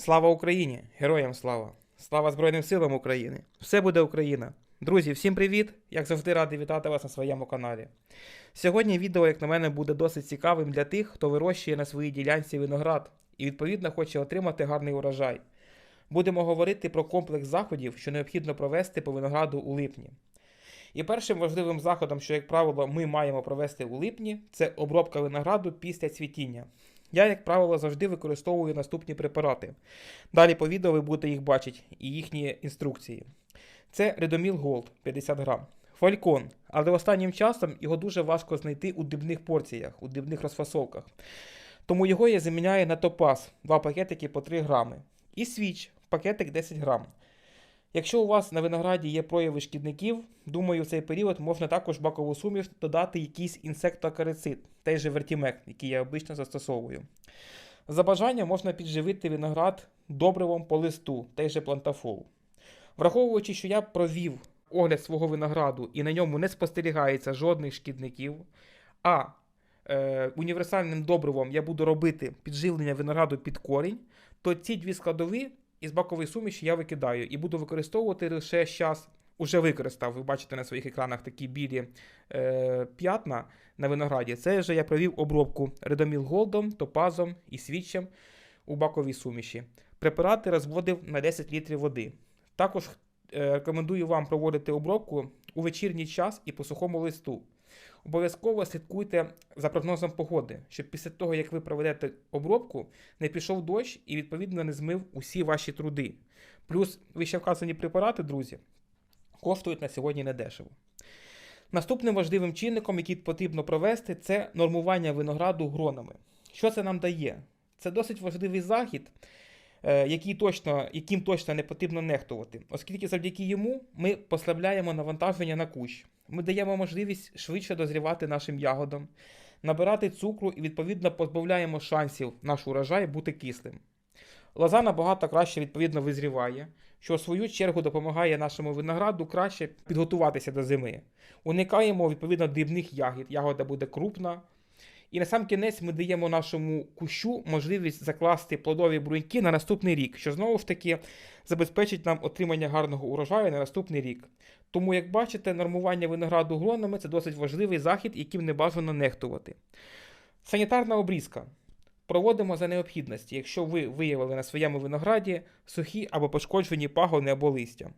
Слава Україні! Героям слава! Слава Збройним силам України! Все буде Україна! Друзі, всім привіт! Як завжди радий вітати вас на своєму каналі. Сьогодні відео, як на мене, буде досить цікавим для тих, хто вирощує на своїй ділянці виноград і відповідно хоче отримати гарний урожай. Будемо говорити про комплекс заходів, що необхідно провести по винограду у липні. І першим важливим заходом, що, як правило, ми маємо провести у липні, це обробка винограду після цвітіння. Я, як правило, завжди використовую наступні препарати. Далі по відео ви будете їх бачити і їхні інструкції. Це Редоміл Голд 50 грам. Фалькон, але останнім часом його дуже важко знайти у дрібних порціях, у дрібних розфасовках. Тому його я заміняю на топаз, два пакетики по 3 грами. І свіч, пакетик 10 грам. Якщо у вас на винограді є прояви шкідників, думаю, в цей період можна також бакову суміш додати якийсь інсектоакарицид, той же вертімек, який я обично застосовую. За бажанням можна підживити виноград добривом по листу, той же плантафол. Враховуючи, що я провів огляд свого винограду і на ньому не спостерігається жодних шкідників, а е, універсальним добривом я буду робити підживлення винограду під корінь, то ці дві складові із бакової суміші я викидаю і буду використовувати лише зараз. Уже використав, ви бачите на своїх екранах такі білі е, п'ятна на винограді. Це вже я провів обробку редоміл голдом, топазом і свічем у баковій суміші. Препарати розводив на 10 літрів води. Також е, рекомендую вам проводити обробку у вечірній час і по сухому листу. Обов'язково слідкуйте за прогнозом погоди, щоб після того, як ви проведете обробку, не пішов дощ і відповідно не змив усі ваші труди. Плюс вище вказані препарати, друзі, коштують на сьогодні недешево. Наступним важливим чинником, який потрібно провести, це нормування винограду гронами. Що це нам дає? Це досить важливий захід, е, який точно, яким точно не потрібно нехтувати, оскільки завдяки йому ми послабляємо навантаження на кущ. Ми даємо можливість швидше дозрівати нашим ягодам, набирати цукру і відповідно позбавляємо шансів наш урожай бути кислим. Лоза набагато краще відповідно визріває, що в свою чергу допомагає нашому винограду краще підготуватися до зими. Уникаємо відповідно дрібних ягід, ягода буде крупна. І на сам кінець ми даємо нашому кущу можливість закласти плодові бруньки на наступний рік, що знову ж таки забезпечить нам отримання гарного урожаю на наступний рік. Тому, як бачите, нормування винограду гронами це досить важливий захід, яким не бажано нехтувати. Санітарна обрізка. Проводимо за необхідності, якщо ви виявили на своєму винограді сухі або пошкоджені пагони або листя.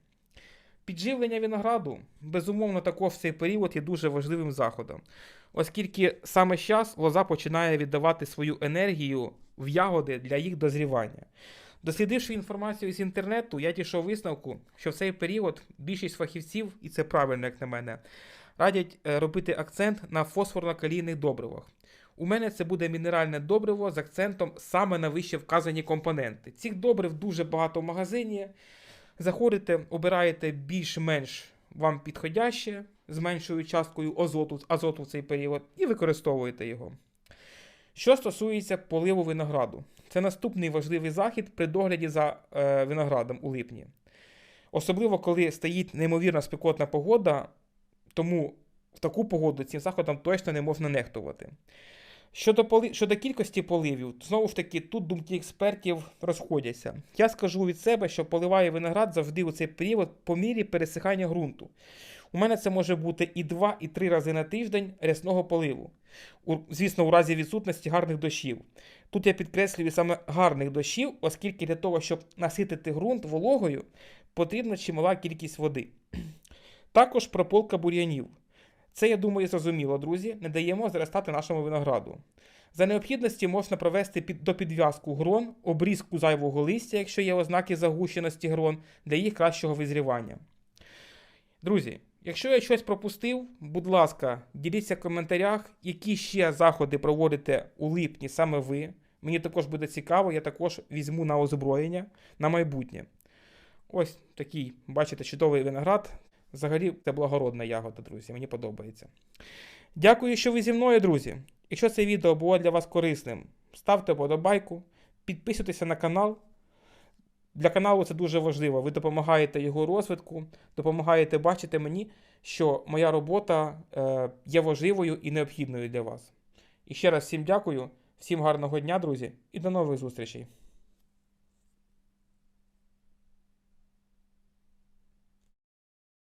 Підживлення винограду, безумовно, також в цей період є дуже важливим заходом, оскільки саме час лоза починає віддавати свою енергію в ягоди для їх дозрівання. Дослідивши інформацію з інтернету, я дійшов висновку, що в цей період більшість фахівців, і це правильно, як на мене, радять е, робити акцент на фосфорно-калійних добривах. У мене це буде мінеральне добриво з акцентом саме на вище вказані компоненти. Цих добрив дуже багато в магазині. Заходите, обираєте більш-менш вам підходяще, з меншою часткою азоту, азоту в цей період, і використовуєте його. Що стосується поливу винограду, це наступний важливий захід при догляді за е, виноградом у липні. Особливо, коли стоїть неймовірно спекотна погода, тому в таку погоду цим заходом точно не можна нехтувати. Щодо поли... щодо кількості поливів, знову ж таки, тут думки експертів розходяться. Я скажу від себе, що поливаю виноград завжди у цей період по мірі пересихання ґрунту. У мене це може бути і 2, і 3 рази на тиждень рясного поливу. У, звісно, у разі відсутності гарних дощів. Тут я підкреслюю саме гарних дощів, оскільки для того, щоб наситити ґрунт вологою, потрібна чимала кількість води. Також прополка бур'янів. Це, я думаю, зрозуміло, друзі, не даємо зростати нашому винограду. За необхідності можна провести під, до підв'язку грон, обрізку зайвого листя, якщо є ознаки загущеності грон, для їх кращого визрівання. Друзі, якщо я щось пропустив, будь ласка, діліться в коментарях, які ще заходи проводите у липні саме ви. Мені також буде цікаво, я також візьму на озброєння на майбутнє. Ось такий, бачите, чудовий виноград. Взагалі, це благородна ягода, друзі, мені подобається. Дякую, що ви зі мною, друзі. Якщо це відео було для вас корисним, ставте подобайку, підписуйтеся на канал. Для каналу це дуже важливо. Ви допомагаєте його розвитку, допомагаєте бачити мені, що моя робота е, є важливою і необхідною для вас. І ще раз всім дякую, всім гарного дня, друзі, і до нових зустрічей!